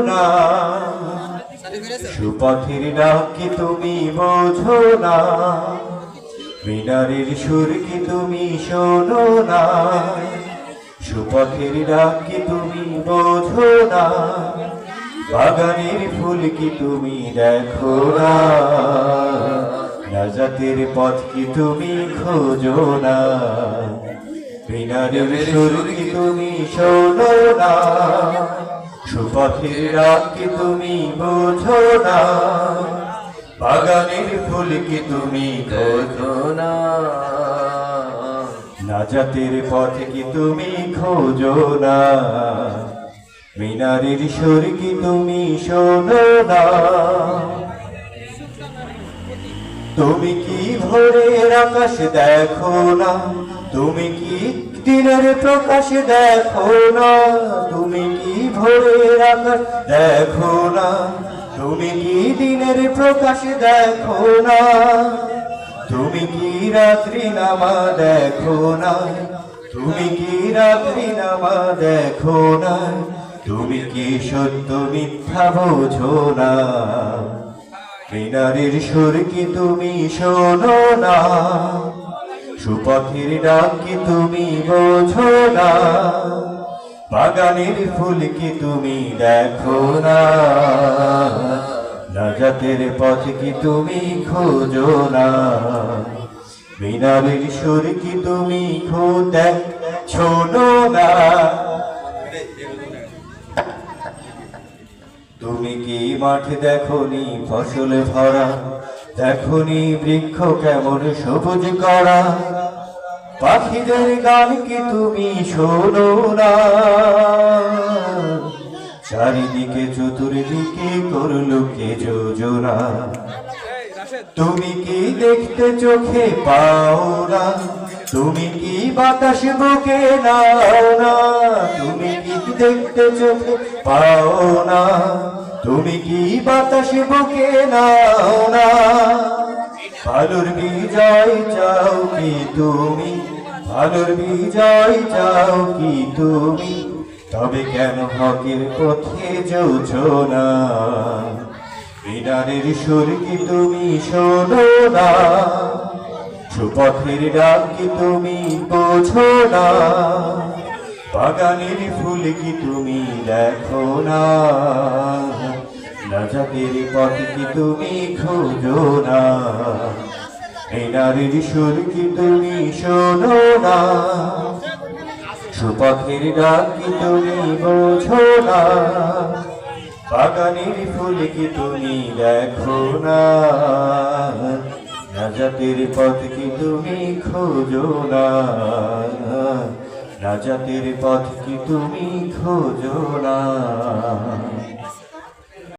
না। সুপথের ডাক কি তুমি বোঝো না? মিনারের সুর কি তুমি শোনো না? সুপথের ডাক কি তুমি বোঝো না? বাগানের ফুল কি তুমি দেখো না? নাজাতের পথ কি তুমি খোঁজো না? মিনারের সুর কি তুমি শোনো না? সুপথের কি তুমি বোঝো না। বাগানের ফুল কি তুমি খোঁজো না। নাজাতের পথ কি তুমি খোঁজো না। মিনারের সুর কি তুমি শোনো না। তুমি কি ভোরের আকাশ দেখো না? তুমি কি দিনের প্রকাশ দেখো না? তুমি কি ভোরের আকাশ দেখো না? তুমি কি দিনের প্রকাশ দেখো না? তুমি কি রাত্রি নামা দেখো না? তুমি কি রাত্রি নামা দেখো না? তুমি কি সত্য মিথ্যা বোঝো না? মিনারের সুর কি তুমি শোনো না? সুপথের ডাক কি তুমি বোঝো না? বাগানের ফুল কি তুমি দেখো না? নাজাতের পথ কি তুমি খোঁজো না? মিনারের সুর কি তুমি খোঁজ শোনো না? তুমি কি মাঠে দেখনি ফসল ভরা? দেখনি বৃক্ষ কেমন সবুজ করা। পাখিদের গান কি তুমি শোনো না? চারিদিকে চতুর্দিকে করল কে যোজনা। তুমি কি দেখতে চোখে পাও না? তুমি কি বাতাস বুকে নাও না? তুমি কি দেখতে চোখে পাও না? তুমি কি বাতাস বুকে নাও না? ভালোর বিজয় চাও কি তুমি? ভালোর বিজয় চাও কি তুমি? তবে কেন হকের পথে যৌছ না? বিনারের সুর কি তুমি শোনো না? সুপথের ডাক কি তুমি বোঝো না? বাগানের ফুল কি তুমি দেখো না? নাজাতের পথ কি তুমি খোঁজো না? বিনারের সুর কি তুমি শোনো না? সুপথের ডাক কি তুমি বোঝো না? বাগানের ফুল কি তুমি দেখো না? নাজাতের পথ কি তুমি খোঁজো না? নাজাতের পথ কি তুমি খোঁজো না?